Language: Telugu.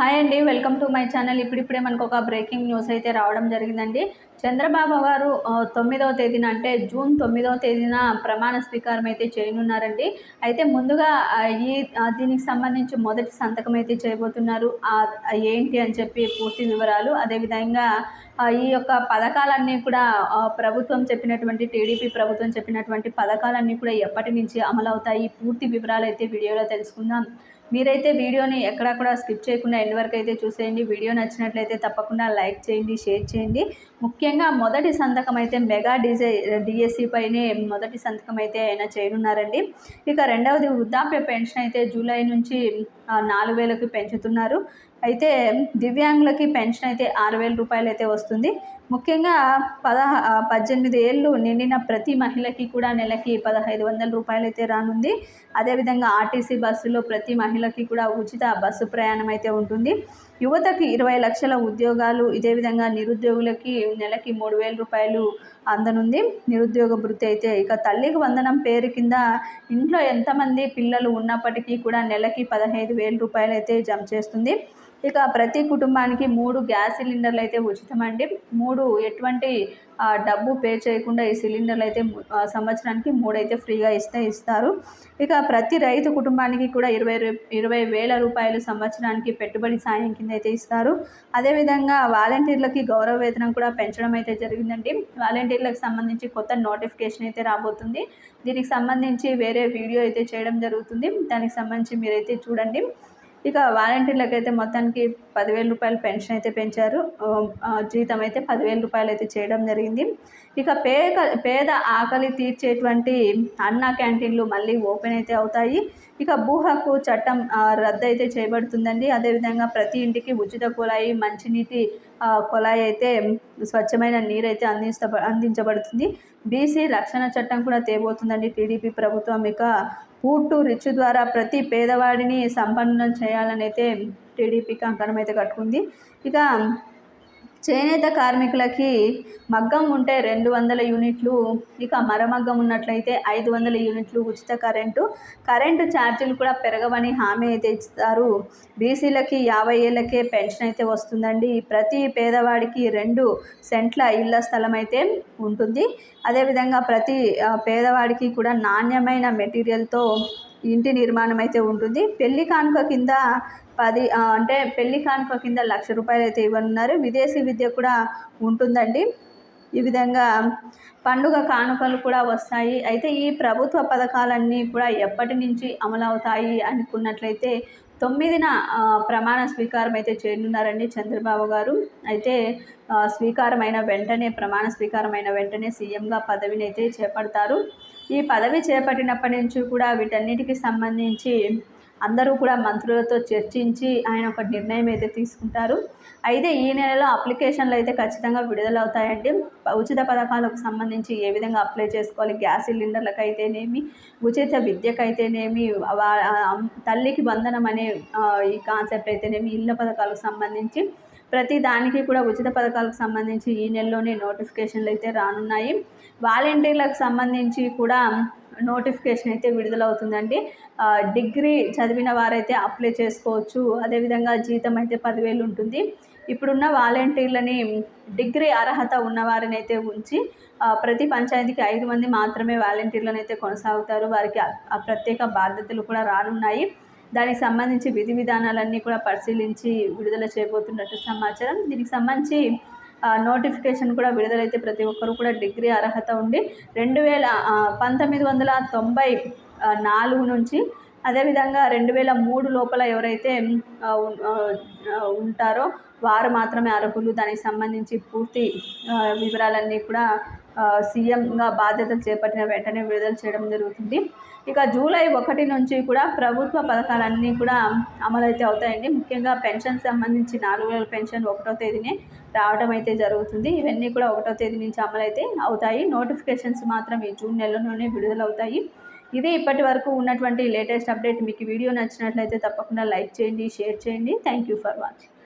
హాయ్ అండి వెల్కమ్ టు మై ఛానల్. ఇప్పుడిప్పుడే మనకు ఒక బ్రేకింగ్ న్యూస్ అయితే రావడం జరిగిందండి. చంద్రబాబు గారు తొమ్మిదవ తేదీన అంటే జూన్ తొమ్మిదవ తేదీన ప్రమాణ స్వీకారం అయితే చేయనున్నారండి. అయితే ముందుగా ఈ దీనికి సంబంధించి మొదటి సంతకం అయితే చేయబోతున్నారు. ఏంటి అని చెప్పి పూర్తి వివరాలు అదేవిధంగా ఈ యొక్క పథకాలన్నీ కూడా ప్రభుత్వం చెప్పినటువంటి టీడీపీ ప్రభుత్వం చెప్పినటువంటి పథకాలన్నీ కూడా ఎప్పటి నుంచి అమలవుతాయి? పూర్తి వివరాలు అయితే వీడియోలో తెలుసుకుందాం. మీరైతే వీడియోని ఎక్కడా కూడా స్కిప్ చేయకుండా ఎండ్ వరకు అయితే చూసేయండి. వీడియో నచ్చినట్లయితే తప్పకుండా లైక్ చేయండి షేర్ చేయండి. ముఖ్యంగా మొదటి సంతకం అయితే మెగా డీజే డిఎస్సి పైనే మొదటి సంతకం అయితే ఆయన చేయనున్నారండి. ఇక రెండవది వృద్ధాప్య పెన్షన్ అయితే జూలై నుంచి నాలుగు వేలకు పెంచుతున్నారు. అయితే దివ్యాంగులకి పెన్షన్ అయితే ఆరు వేల రూపాయలు అయితే వస్తుంది. ముఖ్యంగా పదహ పద్దెనిమిది ఏళ్ళు నిండిన ప్రతి మహిళకి కూడా నెలకి పదహైదు వందల రూపాయలు అయితే రానుంది. అదేవిధంగా ఆర్టీసీ బస్సులో ప్రతి మహిళకి కూడా ఉచిత బస్సు ప్రయాణం అయితే ఉంటుంది. యువతకి ఇరవై లక్షల ఉద్యోగాలు ఇదే విధంగా నిరుద్యోగులకి నెలకి మూడు వేల రూపాయలు అందనుంది. నిరుద్యోగ వృత్తి అయితే ఇక తల్లికి వందనం పేరు కింద ఇంట్లో ఎంతమంది పిల్లలు ఉన్నప్పటికీ కూడా నెలకి పదహైదు వేల రూపాయలు అయితే జమ చేస్తుంది. ఇక ప్రతి కుటుంబానికి మూడు గ్యాస్ సిలిండర్లు అయితే ఉచితమండి. మూడు ఎటువంటి డబ్బు పే చేయకుండా ఈ సిలిండర్లు అయితే సంవత్సరానికి మూడైతే ఫ్రీగా ఇస్తే ఇస్తారు. ఇక ప్రతి రైతు కుటుంబానికి కూడా ఇరవై ఇరవై వేల రూపాయలు సంవత్సరానికి పెట్టుబడి సాయం కింద అయితే ఇస్తారు. అదేవిధంగా వాలంటీర్లకి గౌరవ వేతనం కూడా పెంచడం అయితే జరిగిందండి. వాలంటీర్లకు సంబంధించి కొత్త నోటిఫికేషన్ అయితే రాబోతుంది. దీనికి సంబంధించి వేరే వీడియో అయితే చేయడం జరుగుతుంది. దానికి సంబంధించి మీరైతే చూడండి. ఇక వాలంటీర్లకు అయితే మొత్తానికి పదివేల రూపాయలు పెన్షన్ అయితే పెంచారు. జీతం అయితే పదివేల రూపాయలు అయితే చేయడం జరిగింది. ఇక పేద పేద ఆకలి తీర్చేటువంటి అన్న క్యాంటీన్లు మళ్ళీ ఓపెన్ అయితే అవుతాయి. ఇక భూ హక్కు చట్టం రద్దు అయితే చేయబడుతుందండి అదేవిధంగా ప్రతి ఇంటికి ఉచిత కుళాయి మంచినీటి కుళాయి అయితే స్వచ్ఛమైన నీరు అయితే అందించ అందించబడుతుంది. బీసీ రక్షణ చట్టం కూడా తేబోతుందండి. టీడీపీ ప్రభుత్వం ఇక పూట్టు రిచ్ ద్వారా ప్రతి పేదవాడిని సంపన్నం చేయాలని అయితే టీడీపీకి అంకణం అయితే కట్టుకుంది. ఇక చేనేత కార్మికులకి మగ్గం ఉంటే రెండు వందల యూనిట్లు ఇక మరమగ్గం ఉన్నట్లయితే ఐదు వందల యూనిట్లు ఉచిత కరెంటు. కరెంటు ఛార్జీలు కూడా పెరగవని హామీ అయితే ఇస్తారు బీసీలకి యాభై ఏళ్ళకే పెన్షన్ అయితే వస్తుందండి. ప్రతి పేదవాడికి రెండు సెంట్ల ఇళ్ళ స్థలం అయితే ఉంటుంది. అదేవిధంగా ప్రతి పేదవాడికి కూడా నాణ్యమైన మెటీరియల్తో ఇంటి నిర్మాణం అయితే ఉంటుంది. పెళ్ళి కానుక కింద పది అంటే పెళ్ళి కానుక కింద లక్ష రూపాయలు అయితే ఇవ్వనున్నారు. విదేశీ విద్య కూడా ఉంటుందండి. ఈ విధంగా పండుగ కానుకలు కూడా వస్తాయి. అయితే ఈ ప్రభుత్వ పథకాలన్నీ కూడా ఎప్పటి నుంచి అమలవుతాయి అనుకున్నట్లయితే తొమ్మిదిన ప్రమాణ స్వీకారం అయితే చేయనున్నారండి చంద్రబాబు గారు. అయితే స్వీకారమైన వెంటనే ప్రమాణ స్వీకారమైన వెంటనే సీఎంగా పదవిని అయితే చేపడతారు. ఈ పదవి చేపట్టినప్పటి నుంచి కూడా వీటన్నిటికి సంబంధించి అందరూ కూడా మంత్రులతో చర్చించి ఆయన ఒక నిర్ణయం అయితే తీసుకుంటారు. అయితే ఈ నెలలో అప్లికేషన్లు అయితే ఖచ్చితంగా విడుదలవుతాయండి. ఉచిత పథకాలకు సంబంధించి ఏ విధంగా అప్లై చేసుకోవాలి? గ్యాస్ సిలిండర్లకు అయితేనేమి ఉచిత విద్యకు అయితేనేమి తల్లికి బంధనం అనే ఈ కాన్సెప్ట్ అయితేనేమి? ఇళ్ళ పథకాలకు సంబంధించి ప్రతి దానికి కూడా ఉచిత పథకాలకు సంబంధించి ఈ నెలలోనే నోటిఫికేషన్లు అయితే రానున్నాయి. వాలంటీర్లకు సంబంధించి కూడా నోటిఫికేషన్ అయితే విడుదలవుతుందండి. డిగ్రీ చదివిన వారైతే అప్లై చేసుకోవచ్చు. అదేవిధంగా జీతం అయితే పదివేలు ఉంటుంది. ఇప్పుడున్న వాలంటీర్లని డిగ్రీ అర్హత ఉన్నవారిని అయితే ఉంచి ప్రతి పంచాయతీకి ఐదు మంది మాత్రమే వాలంటీర్లను అయితే కొనసాగుతారు. వారికి ప్రత్యేక బాధ్యతలు కూడా రానున్నాయి. దానికి సంబంధించి విధి విధానాలన్నీ కూడా పరిశీలించి విడుదల చేయబోతున్నట్టు సమాచారం. దీనికి సంబంధించి నోటిఫికేషన్ కూడా విడుదలైతే ప్రతి ఒక్కరు కూడా డిగ్రీ అర్హత ఉండి రెండు వేల పంతొమ్మిది వందల తొంభై నాలుగు నుంచి అదేవిధంగా రెండు వేల మూడు లోపల ఎవరైతే ఉంటారో వారు మాత్రమే అర్హులు. దానికి సంబంధించి పూర్తి వివరాలన్నీ కూడా సీఎంగా బాధ్యతలు చేపట్టిన వెంటనే విడుదల చేయడం జరుగుతుంది. ఇక జూలై ఒకటి నుంచి కూడా ప్రభుత్వ పథకాలన్నీ కూడా అమలైతే అవుతాయండి. ముఖ్యంగా పెన్షన్ సంబంధించి నాలుగు వేల పెన్షన్ ఒకటో తేదీనే రావడం అయితే జరుగుతుంది. ఇవన్నీ కూడా ఒకటో తేదీ నుంచి అమలైతే అవుతాయి. నోటిఫికేషన్స్ మాత్రం ఈ జూన్ నెలలోనే విడుదలవుతాయి. ఇది ఇప్పటి వరకు ఉన్నటువంటి లేటెస్ట్ అప్డేట్. మీకు వీడియో నచ్చినట్లయితే తప్పకుండా లైక్ చేయండి షేర్ చేయండి. Thank you for watching.